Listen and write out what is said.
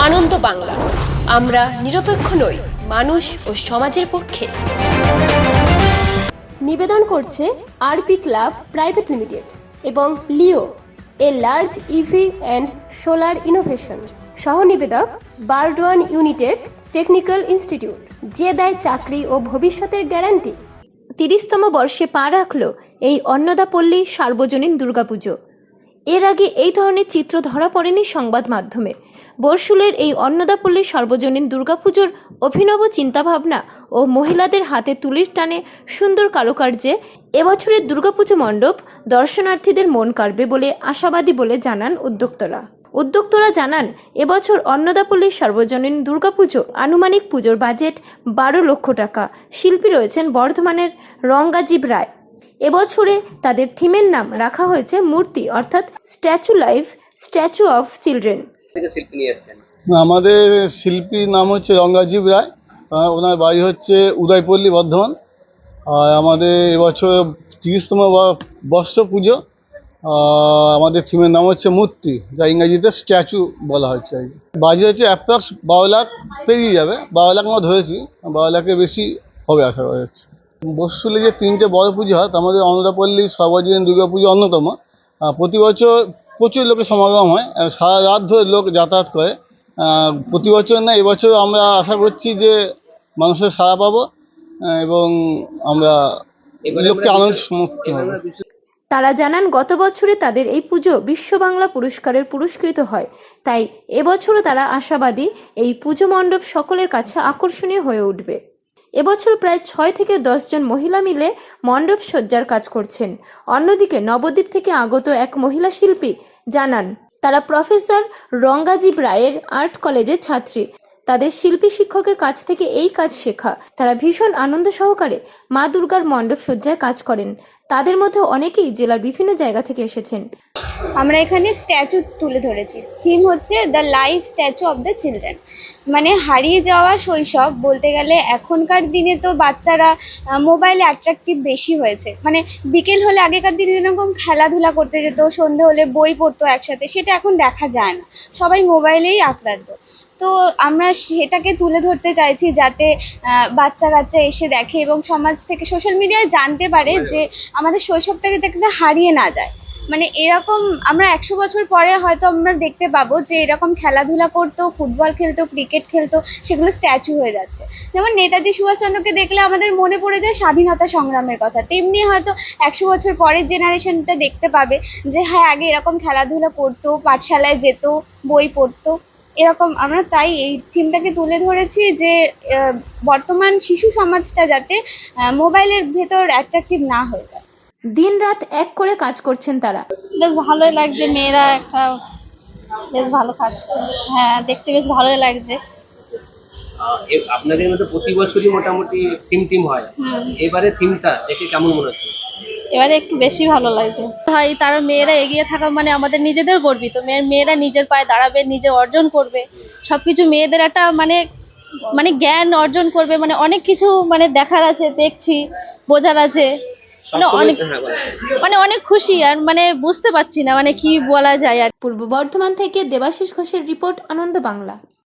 আনন্দ বাংলা। আমরা নিরপেক্ষ নই, মানুষ ও সমাজের পক্ষে। নিবেদন করছে আরপি ক্লাব প্রাইভেট লিমিটেড এবং Leo, a large EV and solar innovation. সহ নিবেদক বারডোয়ান ইউনিটেড টেকনিক্যাল ইনস্টিটিউট, যে দেয় চাকরি ও ভবিষ্যতের গ্যারান্টি। তিরিশতম বর্ষে পা রাখল এই অন্নদাপল্লী সার্বজনীন দুর্গাপুজো। এর আগে এই ধরনের চিত্র ধরা পড়েনি সংবাদ মাধ্যমে। বর্ষুলের এই অন্নদাপল্লী সর্বজনীন দুর্গাপুজোর অভিনব চিন্তাভাবনা ও মহিলাদের হাতে তুলির টানে সুন্দর কারুকার্যে এবছরের দুর্গাপুজো মণ্ডপ দর্শনার্থীদের মন কাড়বে বলে আশাবাদী বলে জানান উদ্যোক্তরা। উদ্যোক্তরা জানান, এবছর অন্নদাপল্লীর সর্বজনীন দুর্গাপুজো আনুমানিক পুজোর বাজেট বারো লক্ষ টাকা। শিল্পী রয়েছেন বর্ধমানের রঙ্গাজীব রায়। এবছরে তাদের থিমের নাম রাখা হয়েছে মূর্তি অর্থাৎ statue life statue of children. শিল্পী নিয়ে এসছেন? আমাদের শিল্পীর নাম হচ্ছে রঙ্গাজীব রায় ওনার বাড়ি হচ্ছে উদয়পল্লী বর্ধমান। আর আমাদের এবছর তিরিশতম ব- বর্ষ পুজো আমাদের থিমের নাম হচ্ছে মূর্তি যা ইংরেজিতে স্ট্যাচু বলা হচ্ছে আর কি বাজে হচ্ছে অ্যাপ্রক্স বারো লাখ পেরিয়ে যাবে বারো লাখ আমরা ধরেছি বারো লাখের বেশি হবে আশা করা যাচ্ছে। বর্ষুলে যে তিনটে বড় পুজো হয় তার মধ্যে অন্নদাপল্লী সর্বজনীন দুর্গা পুজো অন্যতম। প্রতি বছর প্রচুর লোকের সমাগম হয় সারা রাত ধরে লোক যাতায়াত করে। প্রতি বছর না এবছর আমরা আশা করছি যে মানুষের সাড়া পাবো এবং আমরা লোককে আনন্দ সম্মুখীন হব তারা জানান গত বছরে তাদের এই পুজো বিশ্ব বাংলা পুরস্কারের পুরস্কৃত হয়। তাই এবছরও তারা আশাবাদী এই পুজো মণ্ডপ সকলের কাছে আকর্ষণীয় হয়ে উঠবে। এবছর প্রায় ছয় থেকে দশজন মহিলা মিলে মণ্ডপ সজ্জার কাজ করছেন। অন্যদিকে নবদ্বীপ থেকে আগত এক মহিলা শিল্পী জানান, তারা প্রফেসর রঙ্গাজীব রায়ের আর্ট কলেজের ছাত্রী। তাদের শিল্পী শিক্ষকের কাছ থেকে এই কাজ শেখা। তারা ভীষণ আনন্দ সহকারে মা দুর্গার মণ্ডপ সজ্জায় কাজ করেন। তাদের মধ্যে অনেকেই জেলার বিভিন্ন জায়গা থেকে এসেছেন। আমরা এখানে স্ট্যাচু তুলে ধরেছি। থিম হচ্ছে the life statue of the children. মানে হারিয়ে যাওয়া শৈশব বলতে গেলে এখনকার দিনে তো বাচ্চারা মোবাইলে অ্যাট্রাকটিভ বেশি হয়েছে। মানে বিকেল হলে আগেকার দিনে যেরকম খেলাধুলা করতে যেত, সন্ধে হলে বই পড়তো একসাথে, সেটা এখন দেখা যায় না। সবাই মোবাইলেই আক্রান্ত। তো আমরা সেটাকে তুলে ধরতে চাইছি যাতে বাচ্চা কাচ্চা এসে দেখে এবং সমাজ থেকে, সোশ্যাল মিডিয়ায় জানতে পারে যে আমাদের শৈশবটাকে যাতে হারিয়ে না যায়। মানে এরকম আমরা একশো বছর পরে হয়তো আমরা দেখতে পাবো যে এরকম খেলাধুলা করতো, ফুটবল খেলতো, ক্রিকেট খেলতো, সেগুলো স্ট্যাচু হয়ে যাচ্ছে। যেমন নেতাজি সুভাষচন্দ্রকে দেখলে আমাদের মনে পড়ে যায় স্বাধীনতা সংগ্রামের কথা। তেমনি হয়তো একশো বছর পরের জেনারেশনটা দেখতে পাবে যে হ্যাঁ আগে এরকম খেলাধুলা করতো, পাঠশালায় যেত, বই পড়তো। এরকম আমরা তাই এই থিমটাকে তুলে ধরেছি যে বর্তমান শিশু সমাজটা যাতে মোবাইলের ভেতর অ্যাট্রাকটিভ না হয়ে যায়। দিনরাত এক করে কাজ করছেন তারা। বেশ ভালোই লাগছে মেয়েরা একটা বেশ ভালো কাজ করছে। হ্যাঁ দেখতে বেশ ভালোই লাগছে। আপনাদের মধ্যে প্রতি বছরই মোটামুটি থিম টিম হয়। এবারে থিমটা দেখে কেমন মনে হচ্ছে? এবারে একটু বেশি ভালো লাগছে। ভাই তার মেয়েরা এগিয়ে থাকা মানে আমাদের নিজেদের গর্বিত। মেয়ের মেয়েরা নিজের পায়ে দাঁড়াবে নিজে অর্জন করবে। সবকিছু মেয়েদের একটা মানে মানে জ্ঞান অর্জন করবে। মানে অনেক কিছু মানে দেখার আছে দেখছি বোঝার আছে। মানে অনেক হ্যাঁ, মানে অনেক খুশি আর মানে বুঝতে পারছি না মানে কি বলা যায় আর পূর্ব বর্ধমান থেকে দেবাশিস ঘোষের রিপোর্ট আনন্দ বাংলা।